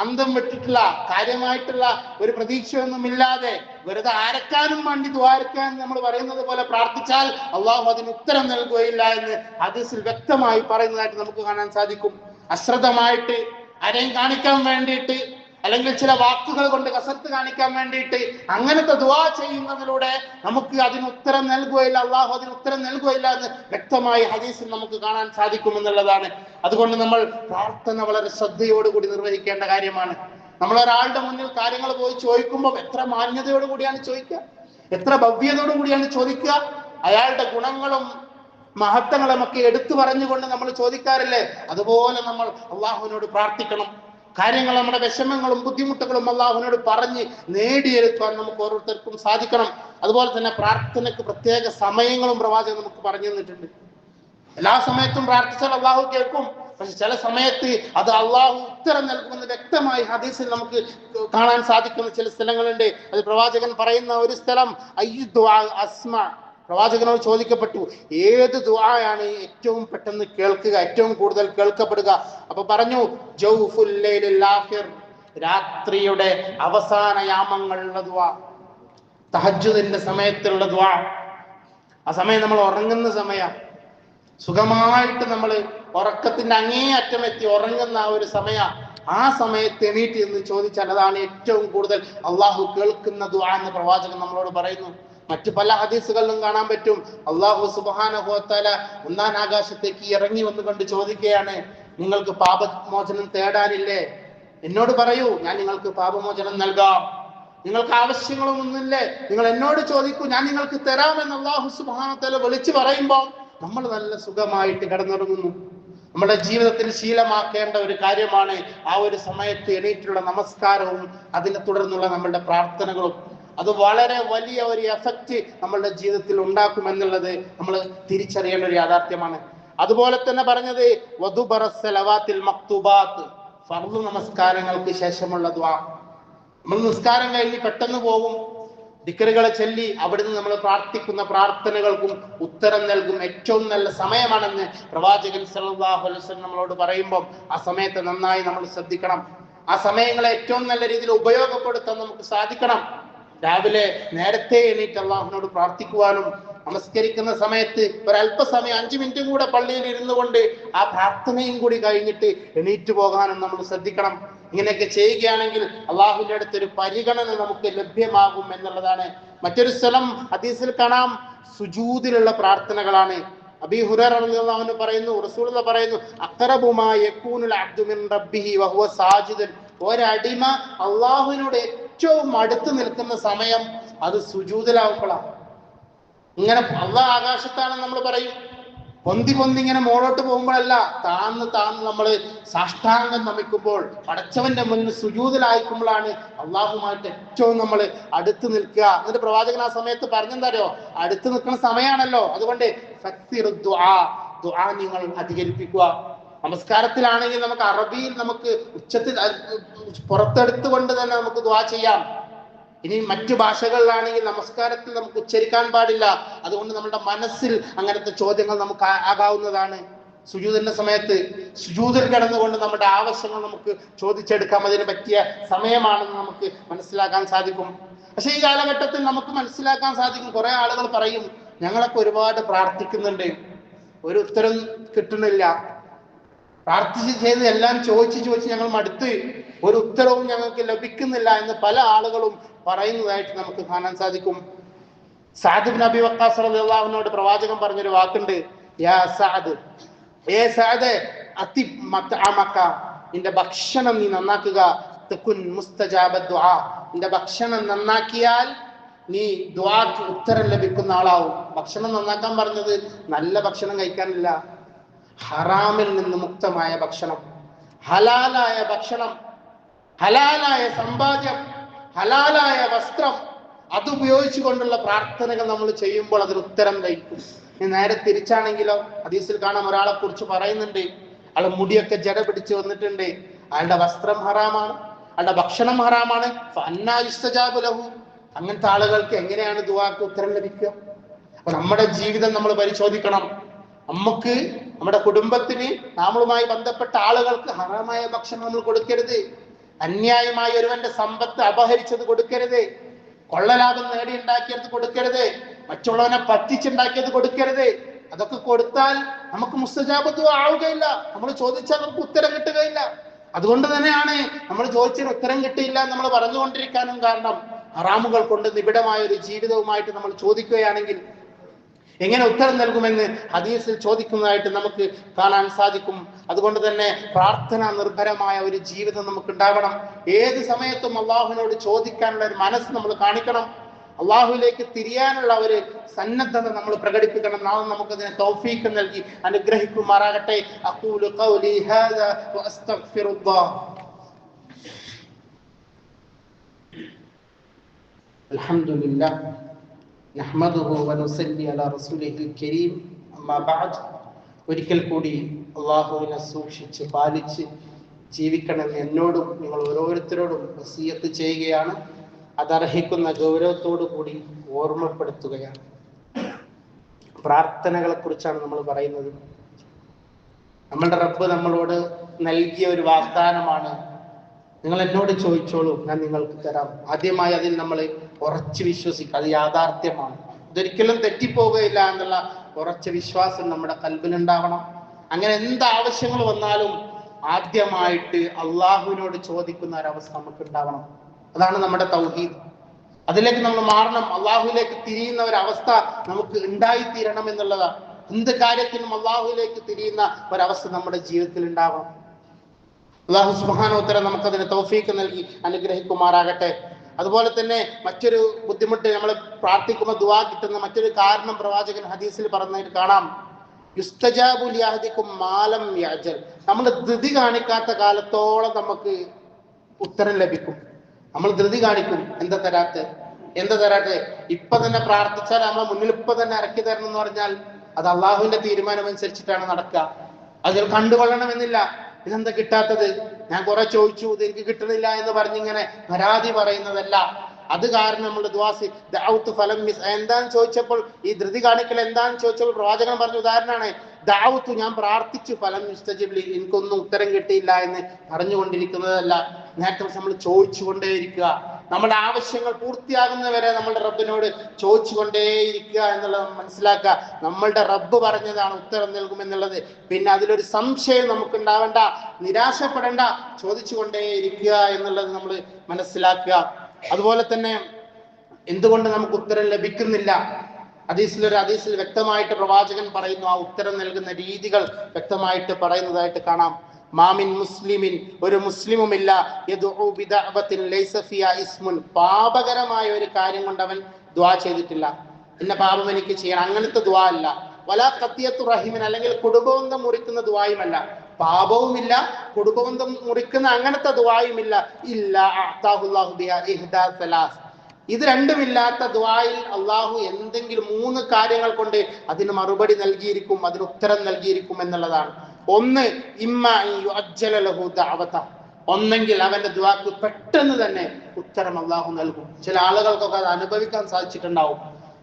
അന്തം വിട്ടിട്ടുള്ള കാര്യമായിട്ടുള്ള ഒരു പ്രതീക്ഷയൊന്നും ഇല്ലാതെ വെറുതെ ആരക്കാനും വേണ്ടി ദ്വാരക്കാൻ നമ്മൾ പറയുന്നത് പോലെ പ്രാർത്ഥിച്ചാൽ അള്ളാഹു അതിന് ഉത്തരം നൽകുകയില്ല എന്ന് ഹദീസിൽ വ്യക്തമായി പറയുന്നതായിട്ട് നമുക്ക് കാണാൻ സാധിക്കും. അശ്രദ്ധമായിട്ട് ആരെയും കാണിക്കാൻ വേണ്ടിയിട്ട് അല്ലെങ്കിൽ ചില വാക്കുകൾ കൊണ്ട് കസത്ത് കാണിക്കാൻ വേണ്ടിയിട്ട് അങ്ങനത്തെ ദുവാ ചെയ്യുന്നതിലൂടെ നമുക്ക് അതിന് ഉത്തരം നൽകുകയില്ല അള്ളാഹു അതിന് ഉത്തരം നൽകുകയില്ല എന്ന് വ്യക്തമായി ഹദീസിൽ നമുക്ക് കാണാൻ സാധിക്കുമെന്നുള്ളതാണ് അതുകൊണ്ട് നമ്മൾ പ്രാർത്ഥന വളരെ ശ്രദ്ധയോടുകൂടി നിർവഹിക്കേണ്ട കാര്യമാണ്. നമ്മൾ ഒരാളുടെ മുന്നിൽ കാര്യങ്ങൾ പോയി ചോദിക്കുമ്പോൾ എത്ര മാന്യതയോടുകൂടിയാണ് ചോദിക്കുക? എത്ര ഭവ്യതയോടുകൂടിയാണ് ചോദിക്കുക? അയാളുടെ ഗുണങ്ങളും മഹത്വങ്ങളും ഒക്കെ എടുത്തു പറഞ്ഞുകൊണ്ട് നമ്മൾ ചോദിക്കാറില്ലേ? അതുപോലെ നമ്മൾ അള്ളാഹുവിനോട് പ്രാർത്ഥിക്കണം. കാര്യങ്ങൾ നമ്മുടെ വിഷമങ്ങളും ബുദ്ധിമുട്ടുകളും അള്ളാഹുവിനോട് പറഞ്ഞ് നേടിയെടുക്കാൻ നമുക്ക് ഓരോരുത്തർക്കും സാധിക്കണം. അതുപോലെ തന്നെ പ്രാർത്ഥനയ്ക്ക് പ്രത്യേക സമയങ്ങളും പ്രവാചകൻ നമുക്ക് പറഞ്ഞു തന്നിട്ടുണ്ട്. എല്ലാ സമയത്തും പ്രാർത്ഥിച്ചാൽ അള്ളാഹു കേൾക്കും. പക്ഷെ ചില സമയത്ത് അത് അള്ളാഹു ഉത്തരം നൽകുമെന്ന് വ്യക്തമായി ഹദീസിൽ നമുക്ക് കാണാൻ സാധിക്കുന്ന ചില സ്ഥലങ്ങളുണ്ട്. അത് പ്രവാചകൻ പറയുന്ന ഒരു സ്ഥലം അസ്മ. പ്രവാചകനോട് ചോദിക്കപ്പെട്ടു ഏത് ദുആയാണ് ഏറ്റവും പെട്ടെന്ന് കേൾക്കുക ഏറ്റവും കൂടുതൽ കേൾക്കപ്പെടുക? അപ്പൊ പറഞ്ഞു രാത്രിയുടെ അവസാന യാമങ്ങളുള്ള ദുആ തഹജ്ജുദിന്റെ സമയത്തുള്ള ദുആ. ആ സമയം നമ്മൾ ഉറങ്ങുന്ന സമയം. സുഖമായിട്ട് നമ്മൾ ഉറക്കത്തിന്റെ അങ്ങേയറ്റം എത്തി ഉറങ്ങുന്ന ആ ഒരു സമയ. ആ സമയത്ത് എണീറ്റ് എന്ന് ചോദിച്ചാൽ അതാണ് ഏറ്റവും കൂടുതൽ അള്ളാഹു കേൾക്കുന്ന ദുആ എന്ന് പ്രവാചകൻ നമ്മളോട് പറയുന്നു. മറ്റു പല ഹദീസുകളിലും കാണാൻ പറ്റും. അള്ളാഹു സുബാന ഒന്നാം ആകാശത്തേക്ക് ഇറങ്ങി വന്നുകൊണ്ട് ചോദിക്കുകയാണ് നിങ്ങൾക്ക് പാപമോചനം തേടാനില്ലേ? എന്നോട് പറയൂ ഞാൻ നിങ്ങൾക്ക് പാപമോചനം നൽകാം. നിങ്ങൾക്ക് ആവശ്യങ്ങളൊന്നുമില്ലേ. നിങ്ങൾ എന്നോട് ചോദിക്കൂ ഞാൻ നിങ്ങൾക്ക് തരാമെന്ന് അള്ളാഹു സുബാനത്തല വിളിച്ചു പറയുമ്പോൾ നമ്മൾ നല്ല സുഖമായിട്ട് കിടന്നിറങ്ങുന്നു. നമ്മുടെ ജീവിതത്തിൽ ശീലമാക്കേണ്ട ഒരു കാര്യമാണ് ആ ഒരു സമയത്ത് എണീറ്റുള്ള നമസ്കാരവും അതിനെ തുടർന്നുള്ള നമ്മളുടെ പ്രാർത്ഥനകളും. അത് വളരെ വലിയ ഒരു എഫക്റ്റ് നമ്മളുടെ ജീവിതത്തിൽ ഉണ്ടാക്കുമെന്നുള്ളത് നമ്മൾ തിരിച്ചറിയേണ്ട ഒരു യാഥാർത്ഥ്യമാണ്. അതുപോലെ തന്നെ പറഞ്ഞത് വധുബറസലവാത്തിൽ മക്തുബാത്ത്. ഫർദ് നമസ്കാരങ്ങൾക്ക് ശേഷമുള്ള ദ്വാ. നമ്മൾ നിസ്കാരം കഴിഞ്ഞ് പെട്ടെന്ന് പോകും. ദിക്കറുകളെ ചൊല്ലി അവിടുന്ന് നമ്മൾ പ്രാർത്ഥിക്കുന്ന പ്രാർത്ഥനകൾക്കും ഉത്തരം നൽകും. ഏറ്റവും നല്ല സമയമാണെന്ന് പ്രവാചകൻ സല്ലല്ലാഹു അലൈഹി വസല്ലം നമ്മളോട് പറയുമ്പോൾ ആ സമയത്ത് നന്നായി നമ്മൾ ശ്രദ്ധിക്കണം. ആ സമയങ്ങളെ ഏറ്റവും നല്ല രീതിയിൽ ഉപയോഗപ്പെടുത്താൻ നമുക്ക് സാധിക്കണം. രാവിലെ നേരത്തെ എണീറ്റ് അള്ളാഹുവിനോട് പ്രാർത്ഥിക്കുവാനും നമസ്കരിക്കുന്ന സമയത്ത് ഒരല്പസമയം അഞ്ചു മിനിറ്റും കൂടെ പള്ളിയിൽ ഇരുന്നു കൊണ്ട് ആ പ്രാർത്ഥനയും കൂടി കഴിഞ്ഞിട്ട് എണീറ്റ് പോകാനും നമ്മൾ ശ്രദ്ധിക്കണം. ഇങ്ങനെയൊക്കെ ചെയ്യുകയാണെങ്കിൽ അള്ളാഹുവിന്റെ അടുത്ത് ഒരു പരിഗണന നമുക്ക് ലഭ്യമാകും എന്നുള്ളതാണ്. മറ്റൊരു സ്ഥലം ഹദീസിൽ കാണാം. സുജൂതിലുള്ള പ്രാർത്ഥനകളാണ്. അബി അൻഹു പറയുന്നു റസൂലുള്ള പറയുന്നു അഖറബുമാ യകൂനുൽ അബ്ദു മിൻ റബ്ബിഹി വഹുവ സാജിദൻ. ഒരടിമ അള്ളാഹുവിനോട് ഏറ്റവും അടുത്ത് നിൽക്കുന്ന സമയം അത് സുജൂതലാവുമ്പോഴാണ് ഇങ്ങനെ അള്ളാഹ് ആകാശത്താണെന്ന് നമ്മൾ പറയും. പൊന്തി ഇങ്ങനെ മോളോട്ട് പോകുമ്പോഴല്ല താന്ന് താന്ന് നമ്മൾ സാഷ്ടാംഗം നമിക്കുമ്പോൾ പടച്ചവന്റെ മുന്നിൽ സുജൂതിലായിക്കുമ്പോഴാണ് അള്ളാഹുമായിട്ട് ഏറ്റവും നമ്മൾ അടുത്ത് നിൽക്കുക. എന്നിട്ട് പ്രവാചകൻ ആ സമയത്ത് പറഞ്ഞെന്താരോ അടുത്ത് നിൽക്കുന്ന സമയമാണല്ലോ അതുകൊണ്ട് ദുആ നിങ്ങൾ അധികരിപ്പിക്കുക. നമസ്കാരത്തിലാണെങ്കിൽ നമുക്ക് അറബിയിൽ നമുക്ക് ഉച്ചത്തിൽ പുറത്തെടുത്തുകൊണ്ട് തന്നെ നമുക്ക് ദ്വാ ചെയ്യാം. ഇനി മറ്റു ഭാഷകളിലാണെങ്കിൽ നമസ്കാരത്തിൽ നമുക്ക് ഉച്ചരിക്കാൻ പാടില്ല. അതുകൊണ്ട് നമ്മുടെ മനസ്സിൽ അങ്ങനത്തെ ചോദ്യങ്ങൾ നമുക്ക് ആകാവുന്നതാണ്. സുജൂതിന്റെ സമയത്ത് സുജൂതിൽ കിടന്നുകൊണ്ട് നമ്മുടെ ആവശ്യങ്ങൾ നമുക്ക് ചോദിച്ചെടുക്കാം. അതിന് പറ്റിയ സമയമാണെന്ന് നമുക്ക് മനസ്സിലാക്കാൻ സാധിക്കും. പക്ഷെ ഈ കാലഘട്ടത്തിൽ നമുക്ക് മനസ്സിലാക്കാൻ സാധിക്കും. കുറെ ആളുകൾ പറയും ഞങ്ങളൊക്കെ ഒരുപാട് പ്രാർത്ഥിക്കുന്നുണ്ട്. ഒരു ഉത്തരം കിട്ടുന്നില്ല. പ്രാർത്ഥിച്ച് ചെയ്ത് എല്ലാം ചോദിച്ച് ചോദിച്ച് ഞങ്ങൾ മടുത്ത് ഒരു ഉത്തരവും ഞങ്ങൾക്ക് ലഭിക്കുന്നില്ല എന്ന് പല ആളുകളും പറയുന്നതായിട്ട് നമുക്ക് കാണാൻ സാധിക്കും. സാദിബ് നബി വക്കാസ് അള്ളാഹുവിനോട് പ്രവാചകൻ പറഞ്ഞൊരു വാക്കുണ്ട് യാ ഏ മത്അമക നിന്റെ ഭക്ഷണം നീ നന്നാക്കുക. മുസ്തജാബ നിന്റെ ഭക്ഷണം നന്നാക്കിയാൽ നീ ദ്വാക്ക് ഉത്തരം ലഭിക്കുന്ന ആളാവും. ഭക്ഷണം നന്നാക്കാൻ പറഞ്ഞത് നല്ല ഭക്ഷണം കഴിക്കാനില്ല. ഹറാമിൽ നിന്ന് മുക്തമായ ഭക്ഷണം. ഹലാലായ ഭക്ഷണം. ഹലാലായ സമ്പാദ്യം. ഹലാലായ വസ്ത്രം. അത് ഉപയോഗിച്ചുകൊണ്ടുള്ള പ്രാർത്ഥനകൾ നമ്മൾ ചെയ്യുമ്പോൾ അതിന് ഉത്തരം ലഭിക്കും. ഇനി നേരെ തിരിച്ചാണെങ്കിലോ? ഹദീസിൽ കാണാൻ ഒരാളെ കുറിച്ച് പറയുന്നുണ്ട്. അയാളെ മുടിയൊക്കെ ജട പിടിച്ച് വന്നിട്ടുണ്ട്. അയാളുടെ വസ്ത്രം ഹറാമാണ്. അയാളുടെ ഭക്ഷണം ഹറാമാണ്. ഫഅന്നാ യുസ്തജാബു ലഹു. അങ്ങനത്തെ ആളുകൾക്ക് എങ്ങനെയാണ് ദുവാക്ക് ഉത്തരം ലഭിക്കുക? അപ്പൊ നമ്മുടെ ജീവിതം നമ്മൾ പരിശോധിക്കണം. നമുക്ക് നമ്മുടെ കുടുംബത്തിന് നമ്മളുമായി ബന്ധപ്പെട്ട ആളുകൾക്ക് ഹറാമായ ഭക്ഷണം നമ്മൾ കൊടുക്കരുത്. അന്യായമായി ഒരുവന്റെ സമ്പത്ത് അപഹരിച്ചത് കൊടുക്കരുത്. കൊള്ളലാഭം നേടിയുണ്ടാക്കിയത് കൊടുക്കരുത്. മറ്റുള്ളവനെ പറ്റിച്ചുണ്ടാക്കിയത് കൊടുക്കരുത്. അതൊക്കെ കൊടുത്താൽ നമുക്ക് മുസ്തജാബത്വം ആവുകയില്ല. നമ്മൾ ചോദിച്ചാൽ നമുക്ക് ഉത്തരം കിട്ടുകയില്ല. അതുകൊണ്ട് തന്നെയാണ് നമ്മൾ ചോദിച്ചാൽ ഉത്തരം കിട്ടിയില്ല നമ്മൾ പറഞ്ഞുകൊണ്ടിരിക്കാനും കാരണം ഹറാമുകൾ കൊണ്ട് നിബിഡമായ ഒരു ജീവിതവുമായിട്ട് നമ്മൾ ചോദിക്കുകയാണെങ്കിൽ എങ്ങനെ ഉത്തരം നൽകുമെന്ന് ഹദീസിൽ ചോദിക്കുന്നതായിട്ട് നമുക്ക് കാണാൻ സാധിക്കും അതുകൊണ്ട് തന്നെ പ്രാർത്ഥന നിർഭരമായ ഒരു ജീവിതം നമുക്ക് ഉണ്ടാകണം ഏത് സമയത്തും അള്ളാഹുവിനോട് ചോദിക്കാനുള്ള ഒരു മനസ്സ് നമ്മൾ കാണിക്കണം അള്ളാഹുവിലേക്ക് തിരിയാനുള്ള ഒരു സന്നദ്ധത നമ്മൾ പ്രകടിപ്പിക്കണം നാളെ നമുക്കതിനെ തൗഫീക്ക് നൽകി അനുഗ്രഹിക്കുമാറാകട്ടെ അഖൂലു ഖൗലി ഹാദാ വഅസ്തഗ്ഫിറുല്ലാഹ് الحمد لله നഹ്മദുഹു വനുസല്ലി അലാ റസൂലിഹിൽ കരീം അമ്മാ ബഅദ് ഒരിക്കൽ കൂടി അള്ളാഹുവിനെ സൂക്ഷിച്ച് പാലിച്ച് ജീവിക്കണമെന്ന് എന്നോടും നിങ്ങൾ ഓരോരുത്തരോടും വസീയത്ത് ചെയ്യുകയാണ്. അതർഹിക്കുന്ന ഗൗരവത്തോടു കൂടി ഓർമ്മപ്പെടുത്തുകയാണ്. പ്രാർത്ഥനകളെ കുറിച്ചാണ് നമ്മൾ പറയുന്നത്. നമ്മുടെ റബ്ബ് നമ്മളോട് നൽകിയ ഒരു വാഗ്ദാനമാണ് നിങ്ങൾ എന്നോട് ചോദിച്ചോളൂ ഞാൻ നിങ്ങൾക്ക് തരാം. ആദ്യമായി അതിൽ നമ്മൾ ഉറച്ചു വിശ്വസിക്കുക. അത് യാഥാർത്ഥ്യമാണ്. ഇതൊരിക്കലും തെറ്റിപ്പോവുകയില്ല എന്നുള്ള ഉറച്ച വിശ്വാസം നമ്മുടെ കൽബിലുണ്ടാവണം. അങ്ങനെ എന്ത് ആവശ്യങ്ങൾ വന്നാലും ആദ്യമായിട്ട് അള്ളാഹുവിനോട് ചോദിക്കുന്ന ഒരവസ്ഥ നമുക്ക് ഉണ്ടാവണം അതാണ് നമ്മുടെ തൗഹീദ്. അതിലേക്ക് നമ്മൾ മാറണം. അള്ളാഹുവിലേക്ക് തിരിയുന്ന ഒരവസ്ഥ നമുക്ക് ഉണ്ടായിത്തീരണം എന്നുള്ളതാണ്. എന്ത് കാര്യത്തിനും അള്ളാഹുവിലേക്ക് തിരിയുന്ന ഒരവസ്ഥ നമ്മുടെ ജീവിതത്തിൽ ഉണ്ടാവണം അള്ളാഹു സുബാനോത്തരം നമുക്കതിന് തൗഫീക്ക് നൽകി അനുഗ്രഹിക്കുമാറാകട്ടെ. അതുപോലെ തന്നെ മറ്റൊരു ബുദ്ധിമുട്ട് നമ്മൾ പ്രാർത്ഥിക്കുമ്പോൾ ദുവാ കിട്ടുന്ന മറ്റൊരു കാരണം പ്രവാചകൻ ഹദീസിൽ പറഞ്ഞതിൽ കാണാം. മാലം യാജൽ നമ്മൾ ധൃതി കാണിക്കാത്ത കാലത്തോളം നമുക്ക് ഉത്തരം ലഭിക്കും. നമ്മൾ ധൃതി കാണിക്കും. എന്താ തരാത്തെ? എന്താ തരാത്തെ? ഇപ്പൊ തന്നെ പ്രാർത്ഥിച്ചാൽ നമ്മൾ മുന്നിൽ ഇപ്പൊ തന്നെ ഇറക്കി തരണം എന്ന് പറഞ്ഞാൽ അത് അള്ളാഹുവിന്റെ തീരുമാനം അനുസരിച്ചിട്ടാണ് നടക്കുക. അതിൽ കണ്ടുകൊള്ളണമെന്നില്ല. ഇതെന്താ കിട്ടാത്തത്? ഞാൻ കുറെ ചോദിച്ചു ഇത് എനിക്ക് കിട്ടുന്നില്ല എന്ന് പറഞ്ഞിങ്ങനെ പരാതി പറയുന്നതല്ല. അത് കാരണം നമ്മൾ ദ്വാസി ദൗത്ത് ഫലം മിസ് എന്താന്ന് ചോദിച്ചപ്പോൾ ഈ ധൃതി കാണിക്കൽ എന്താന്ന് ചോദിച്ചപ്പോൾ പ്രവാചകൻ പറഞ്ഞ ഉദാഹരണമാണ് ദാവത്തു ഞാൻ പ്രാർത്ഥിച്ചു ഫലം മുസ്തജിബ്ലി എനിക്കൊന്നും ഉത്തരം കിട്ടിയില്ല എന്ന് പറഞ്ഞുകൊണ്ടിരിക്കുന്നതല്ല. നേരത്തെ നമ്മൾ ചോദിച്ചുകൊണ്ടേയിരിക്കുക. നമ്മുടെ ആവശ്യങ്ങൾ പൂർത്തിയാകുന്നവരെ നമ്മുടെ റബ്ബിനോട് ചോദിച്ചുകൊണ്ടേയിരിക്കുക എന്നുള്ളത് മനസ്സിലാക്കുക. നമ്മളുടെ റബ്ബ് പറഞ്ഞതാണ് ഉത്തരം നൽകുമെന്നുള്ളത്. പിന്നെ അതിലൊരു സംശയം നമുക്ക് ഉണ്ടാവേണ്ട നിരാശപ്പെടേണ്ട ചോദിച്ചുകൊണ്ടേയിരിക്കുക എന്നുള്ളത് നമ്മൾ മനസ്സിലാക്കുക. അതുപോലെ തന്നെ എന്തുകൊണ്ട് നമുക്ക് ഉത്തരം ലഭിക്കുന്നില്ല? ഹദീസിൽ ഒരു ഹദീസിൽ വ്യക്തമായിട്ട് പ്രവാചകൻ പറയുന്നു ആ ഉത്തരം നൽകുന്ന രീതികൾ വ്യക്തമായിട്ട് പറയുന്നതായിട്ട് കാണാം. മാമിൻ മുസ്ലിമിൻ ഒരു മുസ്ലിമുമില്ല. ഇസ്മുൻ. പാപകരമായ ഒരു കാര്യം കൊണ്ട് അവൻ ദ്വാ ചെയ്തിട്ടില്ല. എന്ന പാപം എനിക്ക് ചെയ്യണം അങ്ങനത്തെ ദ്വാ അല്ല. വലാ കത്തിയത്തു റഹിമൻ അല്ലെങ്കിൽ കുടുംബബന്ധം മുറിക്കുന്ന ദ്വായുമല്ല പാപവുമില്ല കുടുംബബന്ധം മുറിക്കുന്ന അങ്ങനത്തെ ദ്വായുമില്ല ഇല്ല ഇത് രണ്ടുമില്ലാത്ത ദ്വായിൽ അള്ളാഹു എന്തെങ്കിലും മൂന്ന് കാര്യങ്ങൾ കൊണ്ട് അതിന് മറുപടി നൽകിയിരിക്കും അതിന് ഉത്തരം നൽകിയിരിക്കും എന്നുള്ളതാണ്. ഒന്ന്. ഒന്നെങ്കിൽ അവന്റെ ദ്വാക്ക് പെട്ടെന്ന് തന്നെ ഉത്തരം അള്ളാഹു നൽകും. ചില ആളുകൾക്കൊക്കെ അത് അനുഭവിക്കാൻ സാധിച്ചിട്ടുണ്ടാവും.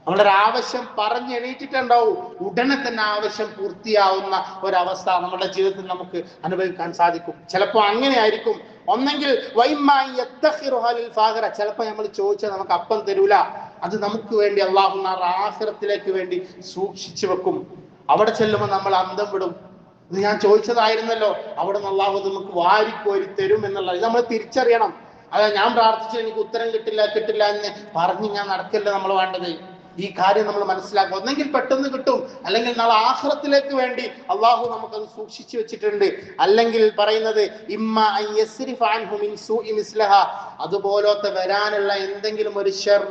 നമ്മുടെ ഒരു ആവശ്യം പറഞ്ഞ് എണീറ്റിട്ടുണ്ടാവും. ഉടനെ തന്നെ ആവശ്യം പൂർത്തിയാവുന്ന ഒരവസ്ഥ നമ്മുടെ ജീവിതത്തിൽ നമുക്ക് അനുഭവിക്കാൻ സാധിക്കും. ചിലപ്പോൾ അങ്ങനെ ആയിരിക്കും ഒന്നെങ്കിൽ. ചിലപ്പോൾ നമ്മൾ ചോദിച്ചാൽ നമുക്ക് അപ്പം തരൂല. അത് നമുക്ക് വേണ്ടി അള്ളാഹു ആഖിറത്തിലേക്ക് വേണ്ടി സൂക്ഷിച്ചു വെക്കും. അവിടെ ചെല്ലുമ്പോൾ നമ്മൾ അന്തം വിടും. ഇത് ഞാൻ ചോദിച്ചതായിരുന്നല്ലോ. അവിടെ നിന്ന് അള്ളാഹു നമുക്ക് വാരിക്കോരി തരും എന്നുള്ളത് ഇത് നമ്മൾ തിരിച്ചറിയണം. അതാ ഞാൻ പ്രാർത്ഥിച്ചു എനിക്ക് ഉത്തരം കിട്ടില്ല കിട്ടില്ല എന്ന് പറഞ്ഞ് ഞാൻ നടക്കില്ല നമ്മൾ വേണ്ടത്? ഈ കാര്യം നമ്മൾ മനസ്സിലാക്കുക ഒന്നെങ്കിൽ പെട്ടെന്ന് കിട്ടും. അല്ലെങ്കിൽ നാളെ ആഹ്റത്തിലേക്ക് വേണ്ടി അള്ളാഹു നമുക്കത് സൂക്ഷിച്ചു വെച്ചിട്ടുണ്ട്. അല്ലെങ്കിൽ പറയുന്നത് ഇമ്മ അതുപോലത്തെ വരാനുള്ള എന്തെങ്കിലും ഒരു ഷെർ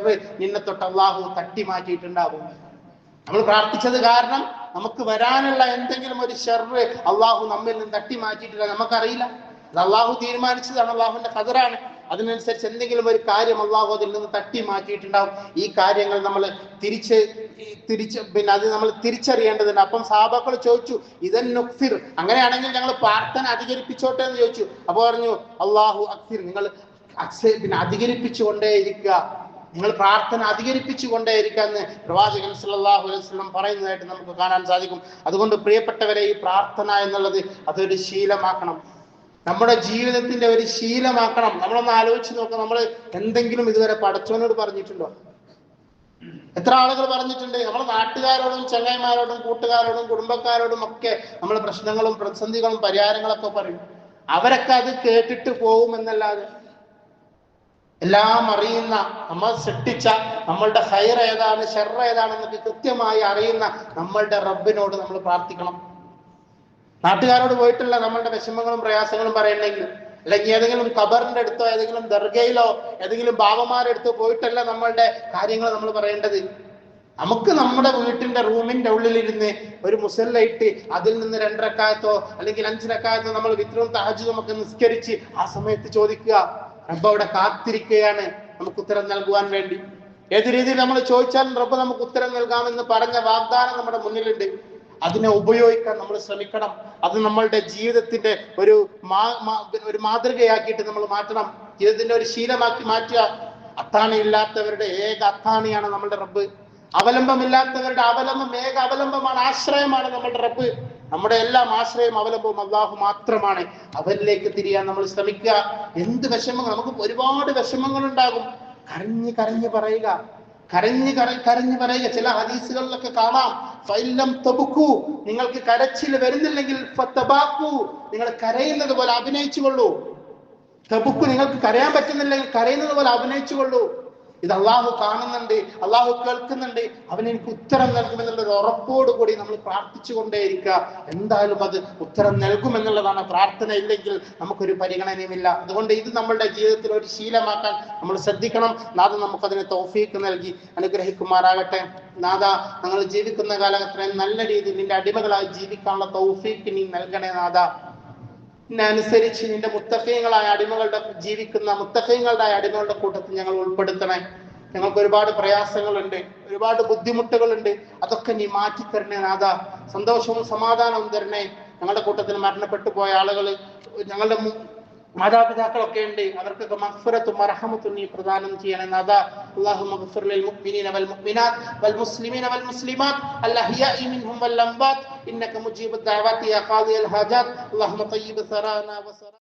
നിന്നെ തൊട്ട് അള്ളാഹു തട്ടി മാറ്റിയിട്ടുണ്ടാകും നമ്മൾ പ്രാർത്ഥിച്ചത് കാരണം നമുക്ക് വരാനുള്ള എന്തെങ്കിലും ഒരു ഷെറ് അള്ളാഹു നമ്മിൽ നിന്ന് തട്ടി മാറ്റിയിട്ടില്ല നമുക്കറിയില്ല. അത് അള്ളാഹു തീരുമാനിച്ചതാണ്. അള്ളാഹുവിന്റെ കതറാണ് അതിനനുസരിച്ച് എന്തെങ്കിലും ഒരു കാര്യം അള്ളാഹു അതിൽ നിന്ന് തട്ടി മാറ്റിയിട്ടുണ്ടാവും ഈ കാര്യങ്ങൾ നമ്മൾ തിരിച്ച് തിരിച്ച് പിന്നെ അത് നമ്മൾ തിരിച്ചറിയേണ്ടതുണ്ട്. അപ്പം സാബാക്കൾ ചോദിച്ചു ഇതൻ നുക്സിർ അങ്ങനെയാണെങ്കിൽ ഞങ്ങൾ പ്രാർത്ഥന അധികരിപ്പിച്ചോട്ടെ എന്ന് ചോദിച്ചു. അപ്പൊ പറഞ്ഞു അള്ളാഹു അക്സിർ നിങ്ങൾ പിന്നെ അധികരിപ്പിച്ചുകൊണ്ടേയിരിക്കുക. നിങ്ങൾ പ്രാർത്ഥന അധികരിപ്പിച്ചു കൊണ്ടേയിരിക്കുക എന്ന് പ്രവാചകൻ വസല്ലം പറയുന്നതായിട്ട് നമുക്ക് കാണാൻ സാധിക്കും. അതുകൊണ്ട് പ്രിയപ്പെട്ടവരെ ഈ പ്രാർത്ഥന എന്നുള്ളത് അതൊരു ശീലമാക്കണം. നമ്മുടെ ജീവിതത്തിന്റെ ഒരു ശീലമാക്കണം. നമ്മളൊന്ന് ആലോചിച്ച് നോക്കാം നമ്മൾ എന്തെങ്കിലും ഇതുവരെ പടച്ചവനോട് പറഞ്ഞിട്ടുണ്ടോ? എത്ര ആളുകൾ പറഞ്ഞിട്ടുണ്ട്? നമ്മുടെ നാട്ടുകാരോടും ചങ്ങായിമാരോടും കൂട്ടുകാരോടും കുടുംബക്കാരോടും ഒക്കെ നമ്മൾ പ്രശ്നങ്ങളും പ്രതിസന്ധികളും പരിഹാരങ്ങളൊക്കെ പറയും. അവരൊക്കെ അത് കേട്ടിട്ട് പോകുമെന്നല്ലാതെ എല്ലാം അറിയുന്ന നമ്മൾ സൃഷ്ടിച്ച നമ്മളുടെ ഹൈർ ഏതാണ് ഷെറ ഏതാണെന്നൊക്കെ കൃത്യമായി അറിയുന്ന നമ്മളുടെ റബ്ബിനോട് നമ്മൾ പ്രാർത്ഥിക്കണം. നാട്ടുകാരോട് പോയിട്ടുള്ള നമ്മളുടെ വിഷമങ്ങളും പ്രയാസങ്ങളും പറയണമെങ്കിൽ അല്ലെങ്കിൽ ഏതെങ്കിലും ഖബറിന്റെ അടുത്തോ ഏതെങ്കിലും ദർഗയിലോ ഏതെങ്കിലും ബാബമാരുടെ അടുത്തോ പോയിട്ടല്ല നമ്മളുടെ കാര്യങ്ങൾ നമ്മൾ പറയേണ്ടത്. നമുക്ക് നമ്മുടെ വീട്ടിന്റെ റൂമിന്റെ ഉള്ളിലിരുന്ന് ഒരു മുസല്ലയിട്ട് അതിൽ നിന്ന് രണ്ടരക്കായത്തോ അല്ലെങ്കിൽ അഞ്ചിരക്കായത്തോ നമ്മൾ വിത്രവും തഹജും ഒക്കെ നിസ്കരിച്ച് ആ സമയത്ത് ചോദിക്കുക റബ്ബ് അവിടെ കാത്തിരിക്കുകയാണ് നമുക്ക് ഉത്തരം നൽകുവാൻ വേണ്ടി. ഏത് രീതിയിൽ നമ്മൾ ചോദിച്ചാലും റബ്ബ് നമുക്ക് ഉത്തരം നൽകാമെന്ന് പറഞ്ഞ വാഗ്ദാനം നമ്മുടെ മുന്നിലുണ്ട്. അതിനെ ഉപയോഗിക്കാൻ നമ്മൾ ശ്രമിക്കണം. അത് നമ്മളുടെ ജീവിതത്തിന്റെ ഒരു ഒരു മാതൃകയാക്കിയിട്ട് നമ്മൾ മാറ്റണം. ജീവിതത്തിന്റെ ഒരു ശീലമാക്കി മാറ്റുക. അത്താണി ഇല്ലാത്തവരുടെ ഏക അത്താണിയാണ് നമ്മളുടെ റബ്ബ്. അവലംബമില്ലാത്തവരുടെ അവലംബം ഏക അവലംബമാണ് ആശ്രയമാണ് നമ്മളുടെ റബ്ബ്. നമ്മുടെ എല്ലാം ആശ്രയം അവലംബവും അള്ളാഹു മാത്രമാണ്. അവരിലേക്ക് തിരിയാൻ നമ്മൾ ശ്രമിക്കുക. എന്ത് വിഷമങ്ങൾ? നമുക്ക് ഒരുപാട് വിഷമങ്ങൾ ഉണ്ടാകും കരഞ്ഞു കരഞ്ഞ് പറയുക. കരഞ്ഞു കര- കരഞ്ഞു പറയുക. ചില ഹദീസുകളിലൊക്കെ കാണാം. ഫൈലം തബുക്കു. നിങ്ങൾക്ക് കരച്ചിൽ വരുന്നില്ലെങ്കിൽ നിങ്ങൾ കരയുന്നത് പോലെ അഭിനയിച്ചു കൊള്ളൂ തബുക്കു. നിങ്ങൾക്ക് കരയാൻ പറ്റുന്നില്ലെങ്കിൽ കരയുന്നത് പോലെ അഭിനയിച്ചു ഇത് അള്ളാഹു കാണുന്നുണ്ട് അള്ളാഹു കേൾക്കുന്നുണ്ട്. അവൻ എനിക്ക് ഉത്തരം നൽകുമെന്നുള്ള ഒരു ഉറപ്പോട് കൂടി നമ്മൾ പ്രാർത്ഥിച്ചു കൊണ്ടേയിരിക്കുക. എന്തായാലും അത് ഉത്തരം നൽകുമെന്നുള്ളതാണ് പ്രാർത്ഥന ഇല്ലെങ്കിൽ നമുക്കൊരു പരിഗണനയുമില്ല. അതുകൊണ്ട് ഇത് നമ്മളുടെ ജീവിതത്തിൽ ഒരു ശീലമാക്കാൻ നമ്മൾ ശ്രദ്ധിക്കണം. നാഥ നമുക്കതിന് തോഫീക്ക് നൽകി. അനുഗ്രഹിക്കുമാറാകട്ടെ. നാഥ ഞങ്ങൾ ജീവിക്കുന്ന കാലഘട്ടത്തിൽ നല്ല രീതിയിൽ നിന്റെ അടിമകളായി ജീവിക്കാനുള്ള തൗഫീക്ക് നീ നൽകണേ നാഥ. അനുസരിച്ച് നിന്റെ മുത്തഖീങ്ങളായ അടിമകളുടെ ജീവിക്കുന്ന മുത്തഫീങ്ങളുടെ അടിമകളുടെ കൂട്ടത്തിൽ ഞങ്ങൾ ഉൾപ്പെടുത്തണേ. ഞങ്ങൾക്ക് ഒരുപാട് പ്രയാസങ്ങളുണ്ട് ഒരുപാട് ബുദ്ധിമുട്ടുകളുണ്ട്. അതൊക്കെ നീ മാറ്റിത്തരണേ നാഥ. സന്തോഷവും സമാധാനവും തരണേ. ഞങ്ങളുടെ കൂട്ടത്തിൽ മരണപ്പെട്ടു പോയ ആളുകൾ ഞങ്ങളുടെ മാതാപിതാക്കളൊക്കെ ഉണ്ട് അവർക്കൊക്കെ മഹ്ഫുറത്തും മർഹമത്തും നീ പ്രദാനം ചെയ്യണം നാഥ അല്ലാഹു മഗ്ഫിർ ലിൽ മുഅ്മിനീന വൽ മുഅ്മിനാത്ത് വൽ മുസ്ലിമീന വൽ മുസ്ലിമാത്ത് അൽ അഹ്യാഇ മിൻഹും വൽ അംവാത്ത് ഇന്നക മുജീബു ദഅവാതി യാ ഖാദിയൽ ഹാജാത്ത് അല്ലാഹുമ്മ തയ്യിബ് സറാന വസറ